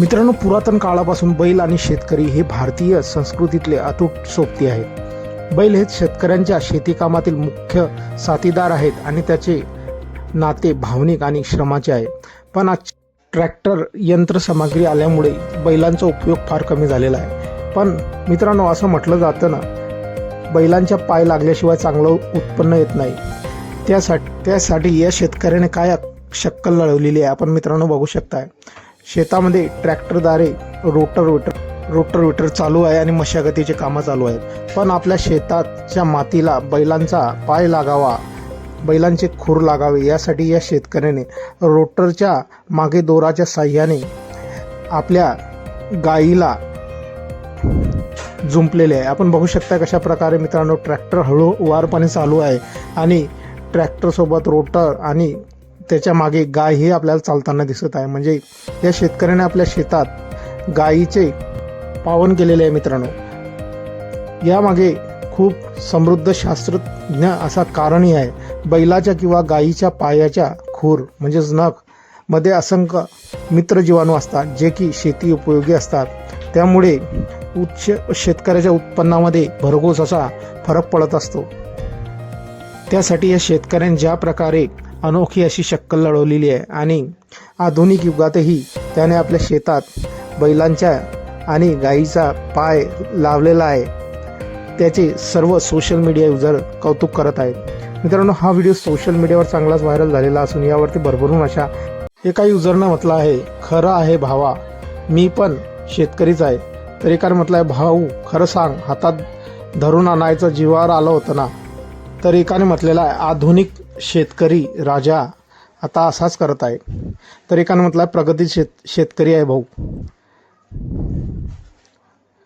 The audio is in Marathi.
मित्रांनो पुरातन काळापासून बैल आणि शेतकरी हे भारतीय संस्कृतीतले अतूट सोबती आहेत. बैल हे शेतकऱ्यांच्या शेतीकामातील मुख्य साथीदार आहेत आणि त्याचे नाते भावनिक आणि श्रमाचे आहे. पण आज ट्रॅक्टर यंत्रसामग्री आल्यामुळे बैलांचा उपयोग फार कमी झालेला आहे. पण मित्रांनो असं म्हटलं जातं ना बैलांच्या पाय लागल्याशिवाय चांगलं उत्पन्न येत नाही. त्यासाठी त्यासाठी या शेतकऱ्याने काय शक्कल लढवलेली आहे आपण मित्रांनो बघू शकताय. शेतामध्ये ट्रॅक्टरद्वारे रोटर विटर रोटर चालू आहे आणि मशागतीचे कामं चालू आहेत. पण आपल्या शेताच्या मातीला बैलांचा पाय लागावा बैलांचे खूर लागावे यासाठी या शेतकऱ्याने रोटरच्या मागे दोराच्या साह्याने आपल्या गाईला जुंपलेले आहे. आपण बघू शकता कशा प्रकारे मित्रांनो ट्रॅक्टर हळूवारपणे चालू आहे आणि ट्रॅक्टरसोबत रोटर आणि त्याच्यामागे गाय हे आपल्याला चालताना दिसत आहे. म्हणजे या शेतकऱ्याने आपल्या शेतात गायीचे पावन केलेले आहे मित्रांनो. यामागे खूप समृद्ध शास्त्रज्ञ असा कारणही आहे. बैलाच्या किंवा गायीच्या पायाच्या खूर म्हणजेच नखमध्ये असंख्य मित्र जीवाणू असतात जे की शेती उपयोगी असतात. त्यामुळे उच्च शेतकऱ्याच्या उत्पन्नामध्ये भरघोस असा फरक पडत असतो. त्यासाठी या शेतकऱ्यांनी ज्या प्रकारे अनोखी अशी शक्कल लढवलेली आहे. आणि आधुनिक युगातही त्याने आपल्या शेतात बैलांच्या आणि गाईचा पाय लावलेला आहे. त्याचे सर्व सोशल मीडिया युजर कौतुक करत आहेत. मित्रांनो हा व्हिडिओ सोशल मीडियावर चांगलाच व्हायरल झालेला असून यावरती भरभरून अशा एका युजरनं म्हटलं आहे खरं आहे भावा मी पण शेतकरीच आहे. तर एकाने म्हटलं आहे भाऊ खरं सांग हातात धरून आणायचं जीवावर आलं होतं ना? तर एकाने म्हटलेलं आहे आधुनिक शेतकरी राजा आता असाच करत आहे. तर एकानं म्हटलं आहे प्रगती शेत शेतकरी आहे भाऊ.